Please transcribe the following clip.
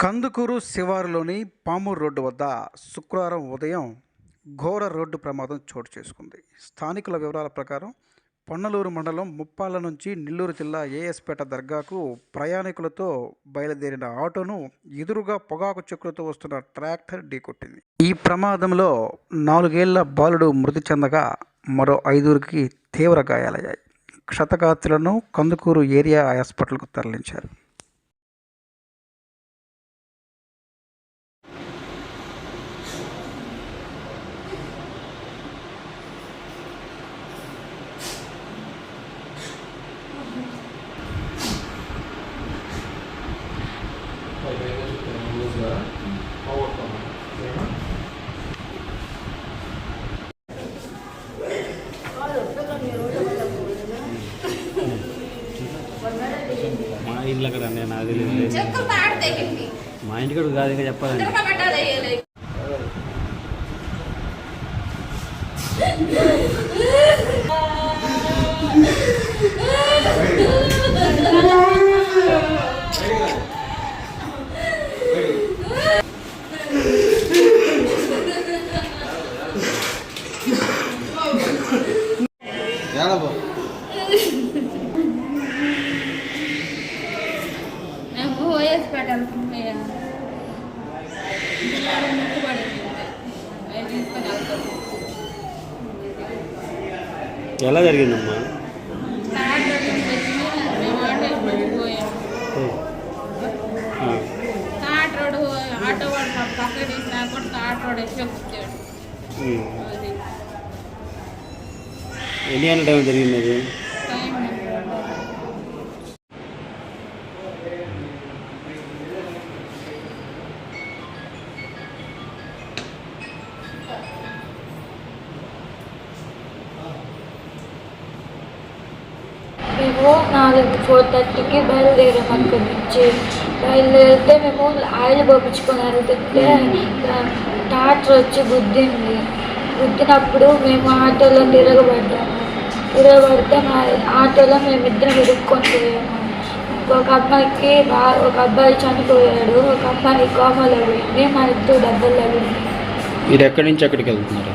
కందుకూరు శివారులోని పామూరు రోడ్డు వద్ద శుక్రవారం ఉదయం ఘోర రోడ్డు ప్రమాదం చోటు చేసుకుంది. స్థానికుల వివరాల ప్రకారం పొన్నలూరు మండలం ముప్పాల నుంచి నెల్లూరు జిల్లా ఏఎస్పేట దర్గాకు ప్రయాణికులతో బయలుదేరిన ఆటోను ఎదురుగా పొగాకు చెక్కులతో వస్తున్న ట్రాక్టర్ ఢీకొట్టింది. ఈ ప్రమాదంలో నాలుగేళ్ళ బాలుడు మృతి చెందగా మరో ఐదుగురికి తీవ్ర గాయాలయ్యాయి. క్షతగాత్రులను కందుకూరు ఏరియా హాస్పిటల్కు తరలించారు. ఇల్లు అక్కడ నేను తెగింది మా ఇంటికాడ కాదు ఇంకా చెప్పాలండి. ఎలా జరిగిందమ్మా? మేము ఆటో వాడు పక్క తీసినా కూడా తాట రోడ్ వచ్చి వచ్చాడు ఉమ్. అది. ఎన్ని గంటల టైం జరిగింది అది? మేము నాలుగు ఫోర్ థర్టీకి బయలుదేరాము అక్కడి నుంచి బయలుదేరితే మేము ఆయిల్ పంపించుకొని వెళ్తుంటే డాక్టర్ వచ్చి గుద్దింది. గుద్దినప్పుడు మేము ఆటోలో తిరగబడ్డాము. తిరగబడితే మా ఆటోలో మేమిద్దరం ఇరుక్కొని పోయాము. ఒక అమ్మాయికి ఒక అబ్బాయి చనిపోయాడు. ఒక అమ్మాయి కోమలో పోయింది. మా ఇద్దరు డబ్బులు అవి మీరు ఎక్కడి నుంచి ఎక్కడికి వెళ్తున్నారు?